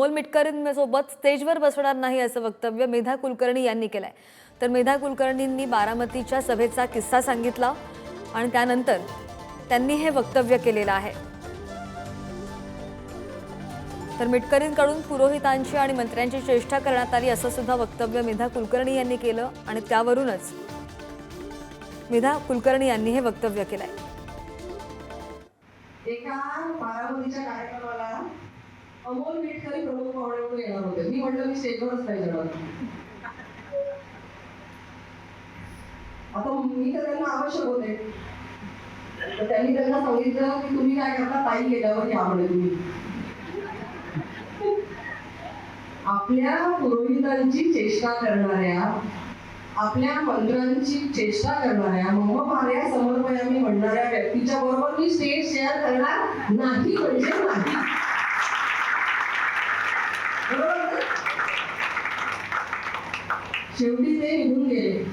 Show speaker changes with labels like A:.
A: अमोल मिटकरींसोबत स्टेजवर बसणार नाही असं वक्तव्य मेधा कुलकर्णी यांनी केलंय. तर मेधा कुलकर्णींनी बारामतीच्या सभेचा किस्सा सांगितला आणि त्यानंतर त्यांनी हे वक्तव्य केलेलं आहे. तर मिटकरींकडून पुरोहितांची आणि मंत्र्यांची चेष्टा करण्यात आली असं सुद्धा वक्तव्य मेधा कुलकर्णी यांनी केलं आणि त्यावरूनच मेधा कुलकर्णी यांनी हे वक्तव्य केलंय.
B: एका अमोल मिटकरी प्रमुख पाहुणे म्हणून येणार होते. मी म्हटलं मी स्टेजवरच नाही जाणार. आता मी तर त्यांना आवश्यक होते. तर त्यांनी त्यांना सांगितलं की तुम्ही काय करता? ताई गेल्यावर या म्हणे तुम्ही. आपल्या पुरोहितांची चेष्टा करणाऱ्या आपल्या मंत्रांची चेष्टा करणाऱ्या मम मार्या समर्पयामी म्हणणाऱ्या व्यक्तीच्या बरोबर मी स्टेज शेअर करणार नाही म्हणजे नाही. शेवटी ते निघून गेले.